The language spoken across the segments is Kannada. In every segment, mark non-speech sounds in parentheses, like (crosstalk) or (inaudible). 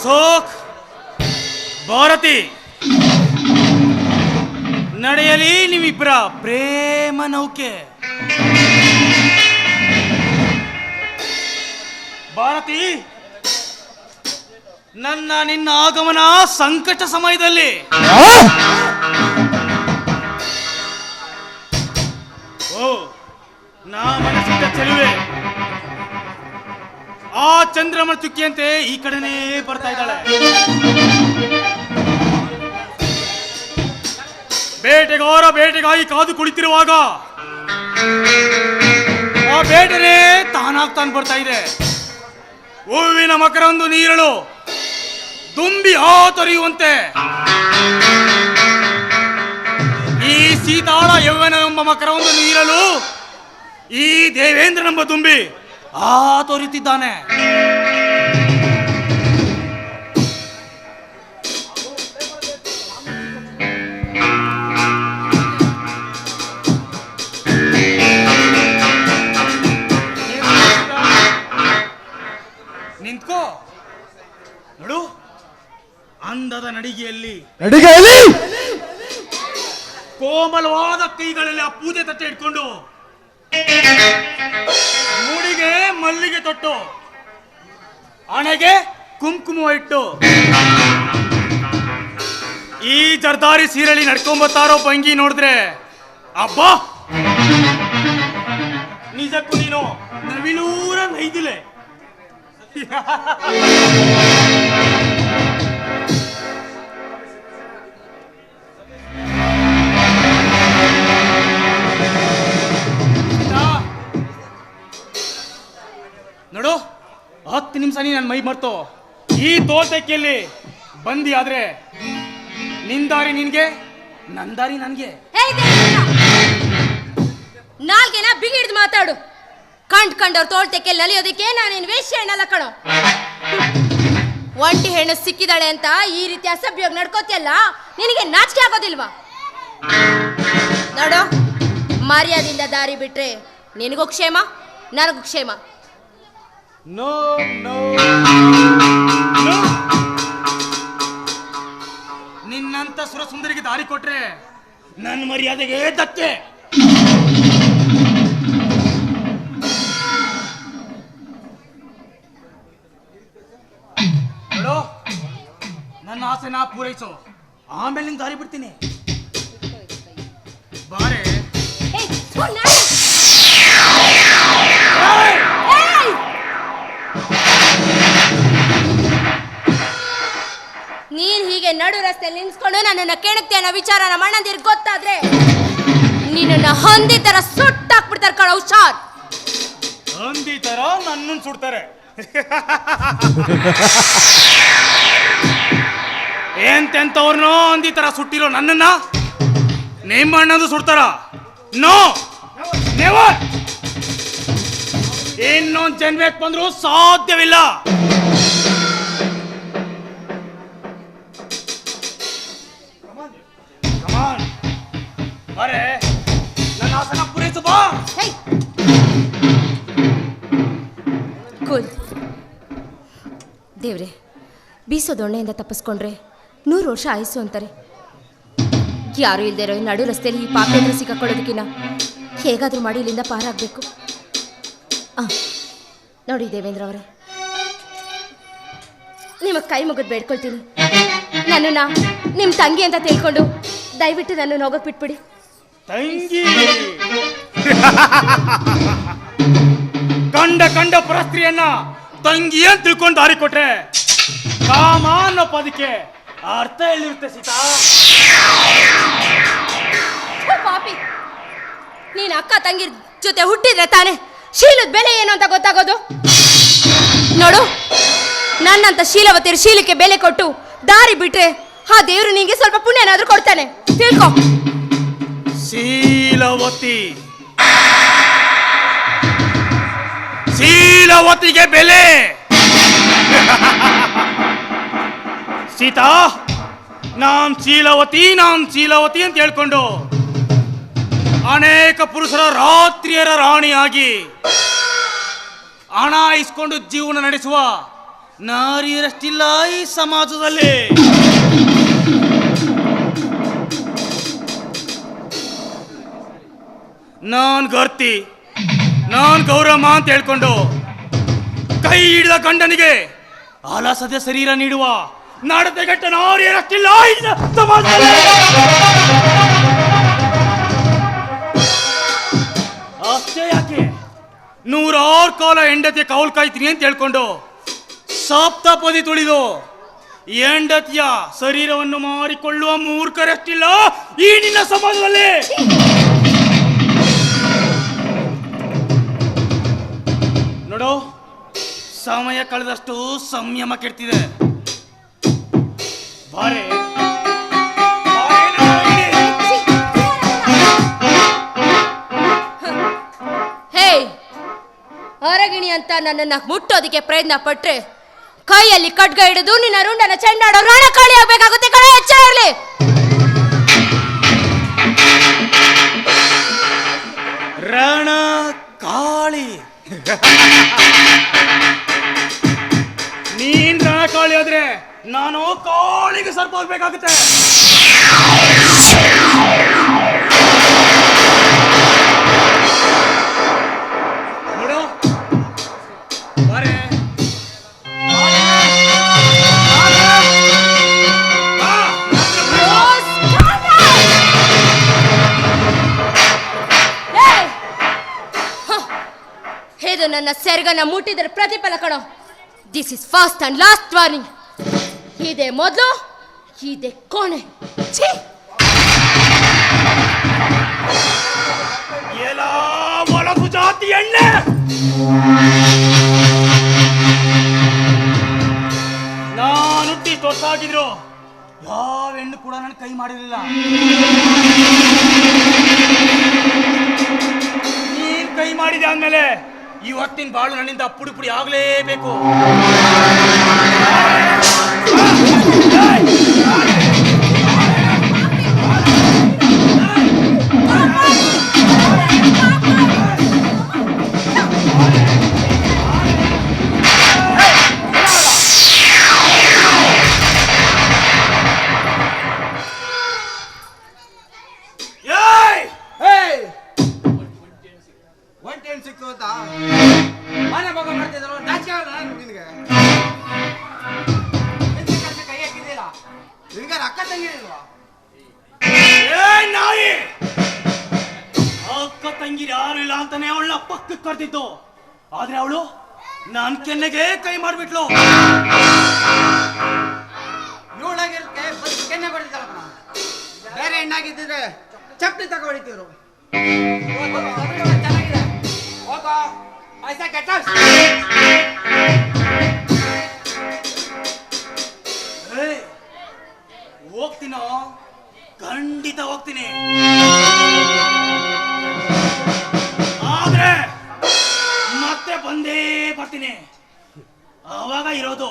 ಅಶೋಕ್ ಭಾರತಿ. ನಡೆಯಲಿ ನಿಮ್ಮಿಬ್ಬರ ಪ್ರೇಮ ನೌಕೆ. ಭಾರತಿ ನನ್ನ ನಿನ್ನ ಆಗಮನ ಸಂಕಟ ಸಮಯದಲ್ಲಿ. ಅಂತೆ ಈ ಕಡೆನೇ ಬರ್ತಾ ಇದ್ದಾಳೆ. ಬೇಟೆಗಾರ ಬೇಟೆಗಾಗಿ ಕಾದು ಕುಳಿತಿರುವಾಗ ಆ ಬೇಟೆನೇ ತಾನಾಗ್ ತಾನು ಬರ್ತಾ ಇದೆ. ಹೂವಿನ ಮಕರಂದು ನೀರಳು ತುಂಬಿ ಹಾತೊರೆಯುವಂತೆ ಈ ಸೀತಾಳ ಯೌವನ ಎಂಬ ಮಕರವೊಂದು ನೀರಲು ಈ ದೇವೇಂದ್ರನೆಂಬ ತುಂಬಿ ಆ ತೋರುತ್ತಿದ್ದಾನೆ ನಡಿಗೆಯಲ್ಲಿ ಕೋಮಲವಾದ ಕೈಗಳಲ್ಲಿ ಆ ಪೂಜೆ ತಟ್ಟೆ ಇಟ್ಕೊಂಡು ಮೂಡಿಗೆ ಮಲ್ಲಿಗೆ ತೊಟ್ಟು ಹಣೆಗೆ ಕುಂಕುಮ ಇಟ್ಟು ಈ ಜರ್ದಾರಿ ಸೀರೆಲಿ ನಡ್ಕೊಂಬತ್ತಾರೋ ಭಂಗಿ ನೋಡಿದ್ರೆ, ಅಬ್ಬಾ! ನಿಜಕ್ಕೂ ನೀನು ನವಿಲೂರ ನೈದಿಲೆ. ಹತ್ತು ನಿಮಿಷ ನೀ ನನ್ನ ಮೈ ಮರ್ತೋ. ಈ ತೋಟಕ್ಕೆಲ್ಲಿ ಬಂದಿ ಆದ್ರೆ ನಿಂದಾರಿ ದಾರಿ ನಿನ್ಗೆ ನನ್ಗೆ. ಹೇ ದೇವೇಂದ್ರ! ನಾಲ್ಗೆನ ಬಿಗಿ ಹಿಡಿದು ಮಾತಾಡು. ಕಂಡ್ ಕಂಡವ್ರ ತೋಳ್ತೆಕ್ಕೆ ನಲಿಯೋದಕ್ಕೆ ನಾನೇನು ವೇಶ್ಯ ಹೆಣ್ಣಲ್ಲ ಕಣೋ. ಒಂಟಿ ಹೆಣ್ಣು ಸಿಕ್ಕಿದಾಳೆ ಅಂತ ಈ ರೀತಿ ಅಸಭ್ಯವಾಗಿ ನಡ್ಕೋತಿಯಲ್ಲ, ನಿನಗೆ ನಾಚಿಕೆ ಆಗೋದಿಲ್ವಾ? ನೋಡು, ಮರ್ಯಾದಿಂದ ದಾರಿ ಬಿಟ್ರೆ ನಿನಗೂ ಕ್ಷೇಮ, ನನಗೂ ಕ್ಷೇಮ. No no no. ನಿನ್ನಂತ ಸುರಸುಂದರಿಗೆ ದಾರಿ ಕೊಟ್ರೆ ನನ್ನ ಮರ್ಯಾದೆಗೆ ದತ್ತೆ ನೋಡು, ನನ್ನ ಆಸೆ ನಾ ಪೂರೈಸು. ಆಮೇಲೆ ನಿನ್ ದಾರಿ ಬಿಡ್ತೀನಿ. ಬಾರೆ. ಹೀಗೆ ನಡು ರಸ್ತೆಯಲ್ಲಿ ನಿಲ್ಸ್ಕೊಂಡು ನನ್ನನ್ನ ಕೆಣಕ್ತಿ ಅನ್ನೋ ವಿಚಾರ ನಮ್ಮ ಅಣ್ಣಂದಿರ್ಗೆ ಗೊತ್ತಾದ್ರೆ ನಿನ್ನನ್ನ ಹೊಂದಿತರ ತರ ಸುಟ್ಟಾಕ್ಬಿಡ್ತಾರ ಕಣ ಹುಷಾರ್. ಹಂದಿ ನನ್ನನ್ನು ಸುಡ್ತಾರೆ. ಎಂತೆಂತವ್ರನ್ನೋ ಹಂದಿ ತರ ಸುಟ್ಟಿರೋ ನನ್ನನ್ನ? ನಿಮ್ಮ ಅಣ್ಣದು ಸುಡ್ತಾರ? ನೋ! ನೆವರ್ ಇನ್ನೊಂದ್ ಜನ್ಬೇಕು ಬಂದ್ರು ಸಾಧ್ಯವಿಲ್ಲ. ಬರೇ ನನ್ನ ಆಸನ ಪೂರೈಸು, ಬಾ. ಕೂಲ್. ದೇವ್ರೆ ಬೀಸೋ ದೊಣ್ಣೆಯಿಂದ ತಪ್ಪಿಸ್ಕೊಂಡ್ರೆ ನೂರು ವರ್ಷ ಆಯಸ್ಸು ಅಂತಾರೆ. ಯಾರು ಇಲ್ಲದೆ ಇರೋ ನಡು ರಸ್ತೆಯಲ್ಲಿ ಈ ಪಾಪೇಂದ್ರ ಸಿಕ್ಕಾಕೊಳ್ಳೋದಕ್ಕಿನ್ನ ಹೇಗಾದರೂ ಮಾಡಿ ಇಲ್ಲಿಂದ ಪಾರಾಗಬೇಕು. ಆ, ನೋಡಿ ದೇವೇಂದ್ರ ಅವರೇ. ನಿಮ್ಮ ಕೈ ಮುಗಿದು ಬೇಡ್ಕೊಳ್ತೀನಿ. ನನ್ನನ್ನ ನಿಮ್ಮ ತಂಗಿ ಅಂತ ತಿಳ್ಕೊಂಡು ದಯವಿಟ್ಟು ನನ್ನನ್ನು ಹೋಗೋಕೆ ಬಿಟ್ಬಿಡಿ. ತಂಗಿ. (laughs) ಕಂಡ ಕಂಡ ಪರಸ್ತ್ರೀಯನ್ನ ತಂಗಿ ಅಂತ ತಿಳ್ಕೊಂಡು ದಾರಿ ಕೊಟ್ರೆ ಕಾಮ ಅನ್ನೋ ಪದಕ್ಕೆ ಅರ್ಥ ಹೇಳಿರುತ್ತೆ ಸೀತಾ? ಪಾಪಿ. ನೀನ್ ಅಕ್ಕ ತಂಗಿ ಜೊತೆ ಹುಟ್ಟಿದ್ರೆ ತಾನೆ ಶೀಲದ ಬೆಲೆ ಏನು ಅಂತ ಗೊತ್ತಾಗೋದು? ನೋಡು, ನನ್ನಂತ ಶೀಲವತಿರು ಶೀಲಕ್ಕೆ ಬೆಲೆ ಕೊಟ್ಟು ದಾರಿ ಬಿಟ್ರೆ ಆ ದೇವ್ರು ನಿಂಗೆ ಸ್ವಲ್ಪ ಪುಣ್ಯ ಏನಾದ್ರೂ ಕೊಡ್ತಾನೆ. ತಿಳ್ಕೊ. ಶೀಲವತಿ. ಶೀಲವತಿಗೆ ಬೆಲೆ. (laughs) ಸೀತಾ, ನಾನ್ ಶೀಲವತಿ ನಾನ್ ಶೀಲವತಿ ಅಂತ ಹೇಳ್ಕೊಂಡು ಅನೇಕ ಪುರುಷರ ರಾತ್ರಿಯರ ರಾಣಿಯಾಗಿ ಹಣ ಇಸ್ಕೊಂಡು ಜೀವನ ನಡೆಸುವ ನಾರಿಯರಷ್ಟಿಲ್ಲ ಈ ಸಮಾಜದಲ್ಲಿ. ನಾನ್ ಗರ್ತಿ. ನಾನು ಗೌರಮ್ಮ ಅಂತ ಹೇಳ್ಕೊಂಡು ಕೈ ಹಿಡಿದ ಗಂಡನಿಗೆ ಆಲಾಸದ ಶರೀರ ನೀಡುವ ನಡತೆಗೆಟ್ಟ ಇನ್ನ ಸಮಾಜದಲ್ಲಿ. ಅಷ್ಟೇ ಯಾಕೆ? ನೂರಾರು ಕಾಲ ಹೆಂಡತಿಯ ಕೌಲ್ ಕಾಯ್ತೀನಿ ಅಂತ ಹೇಳ್ಕೊಂಡು ಸಾಪ್ತಾಪದಿ ತುಳಿದು ಹೆಂಡತಿಯ ಶರೀರವನ್ನು ಮಾರಿಕೊಳ್ಳುವ ಮೂರ್ಖರಷ್ಟಿಲ್ಲ ಈ ನಿನ್ನ ಸಮಾಜದಲ್ಲಿ. ಸಮಯ ಕಳೆದಷ್ಟು ಸಂಯಮ ಕೆಡ್ತಿದೆ. ಬಾರೆ. ಹೇ ಹೊರಗಿಣಿ ಅಂತ ನನ್ನನ್ನ ಮುಟ್ಟೋದಕ್ಕೆ ಪ್ರಯತ್ನ ಪಟ್ರೆ ಕೈಯಲ್ಲಿ ಖಡ್ಗ ಹಿಡಿದು ನಿನ್ನ ರುಂಡನ ಚೆಂಡಾಡೋ ರಣಕಾಳಿ ಆಗ್ಬೇಕಾಗುತ್ತೆ ಕಣ ಎಚ್ಚರ ಇರಲಿ. ರಣ ಕಾಳಿ ನಾನು ಕಾಳಿಗೆ ಸರ್ಪ ಹೋಗ್ಬೇಕಾಗುತ್ತೆ ನೋಡು. ಬಾರೆ. ಇದು ನನ್ನ ಸೆರಗನ್ನ ಮುಟ್ಟಿದ್ರ ಪ್ರತಿಫಲ ಕಣೋ. This is first and last warning ಇದೆ ಮೊದಲು ಇದೆ ಕೊನೆ ಎಲ್ಲ ಒಳಗು ಜಾತಿ ಎಣ್ಣೆ! ನಾನು ಇಷ್ಟು ವರ್ಷ ಆಗಿದ್ರು. ಯಾವ ಹೆಣ್ಣು ಕೂಡ ನನ್ನ ಕೈ ಮಾಡಿರಲಿಲ್ಲ. ನೀನ್ ಕೈ ಮಾಡಿದೆ ಅಂದ್ಮೇಲೆ ಇವತ್ತಿನ ಬಾಳು ನನ್ನಿಂದ ಪುಡಿ ಪುಡಿ ಆಗ್ಲೇಬೇಕು. ಸಿಕ್ತು ಅಂತ ಮನೆ ಮಗ ಮಾಡ್ತಿದ್ರು ನಾಚಿಕೆ ಆಗಲ್ಲ? ನಿನಗೆ? ಎಂತ ಕೈ ಹಾಕಿದ್ದೀರಾ? ನಿನಗೆ ಅಕ್ಕ ತಂಗಿ ಇಲ್ವಾ ನಾಯಿ! ಅಕ್ಕ ತಂಗಿರು ಯಾರು ಇಲ್ಲ ಅಂತಾನೆ ಅವಳ ಪಕ್ಕಕ್ಕೆ ಕರ್ತಿದ್ದು ಆದ್ರೆ ಅವಳು ನನ್ ಕೆನ್ನೆಗೆ ಕೈ ಮಾಡ್ಬಿಟ್ಲು. ಇವಳಾಗಿರಕ್ಕೆ ಬಸ್ ಕೆನ್ನೆ ಬಡಿತಾಳ ಬೇರೆ ಹೆಣ್ಣಾಗಿದ್ದಿದ್ರೆ ಚಪ್ಪಲಿ ತಗೋ ಹೋಗೋ Ahí está, ಏಯ್, ಹೋಗ್ತೀನೋ? ಖಂಡಿತ ಹೋಗ್ತೀನಿ. ಆದ್ರೆ ಮತ್ತೆ ಬಂದೇ ಬರ್ತೀನಿ. ಅವಾಗ ಇರೋದು.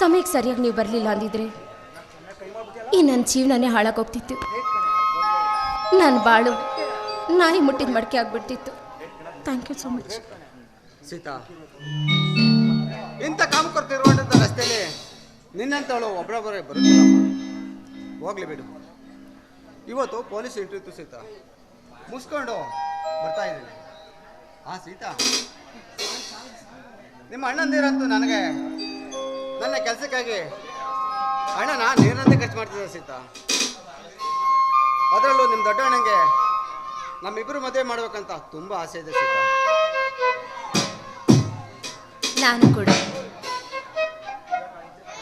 ಸಮಯಕ್ಕೆ ಸರಿಯಾಗಿ ನೀವು ಬರಲಿಲ್ಲ ಅಂದಿದ್ರೆ? ಈ ನನ್ನ ಜೀವನನೇ ಹಾಳಾಗೋಗ್ತಿತ್ತು. ನನ್ನ ಬಾಳು ನಾಯಿ ಮುಟ್ಟಿದ ಮಡಕೆ ಆಗ್ಬಿಡ್ತಿತ್ತು. Thank you so much Sita, ಇಂಥ ಕಾಮಕರ್ತಿರುವಂಥ ರಸ್ತೆಯಲ್ಲಿ ನಿನ್ನಂತವಳು ಒಬ್ಬರೊಬ್ಬರೇ ಬರುತ್ತಿಲ್ಲ ಹೋಗ್ಲಿ ಬಿಡು. ಇವತ್ತು ಪೊಲೀಸ್ ಎಂಟ್ರಿ ಸೀತಾ. ಮುಗಿಸ್ಕೊಂಡು ಬರ್ತಾ ಇದ್ದೀನಿ. ಹಾಂ ಸೀತಾ, ನಿಮ್ಮ ಅಣ್ಣಂದಿರಂತೂ ನನಗೆ ನನ್ನ ಕೆಲಸಕ್ಕಾಗಿ. ನಾನು ನೀರಿನಂತೆ ಖರ್ಚು ಮಾಡ್ತಿದ್ದೆ ಸೀತಾ? ಅದರಲ್ಲೂ ನಿಮ್ಮ ದೊಡ್ಡ ಅಣ್ಣಂಗೆ ನಮ್ಮಿಬ್ಬರು ಮದುವೆ ಮಾಡ್ಬೇಕಂತ ತುಂಬ ಆಸೆ ಇದೆ ಸೀತಾ. ನಾನು ಕೂಡ.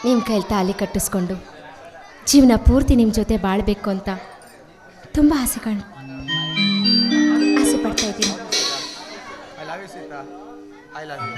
ನಿಮ್ಮ ಕೈಲಿ ತಾಲಿ ಕಟ್ಟಿಸ್ಕೊಂಡು ಜೀವನ ಪೂರ್ತಿ ನಿಮ್ಮ ಜೊತೆ ಬಾಳಬೇಕು ಅಂತ ತುಂಬ ಆಸೆ ಕಾಣ. ಆಸೆ ಪಡ್ತಾ ಇದ್ದೀನಿ. I love you Sita. I love you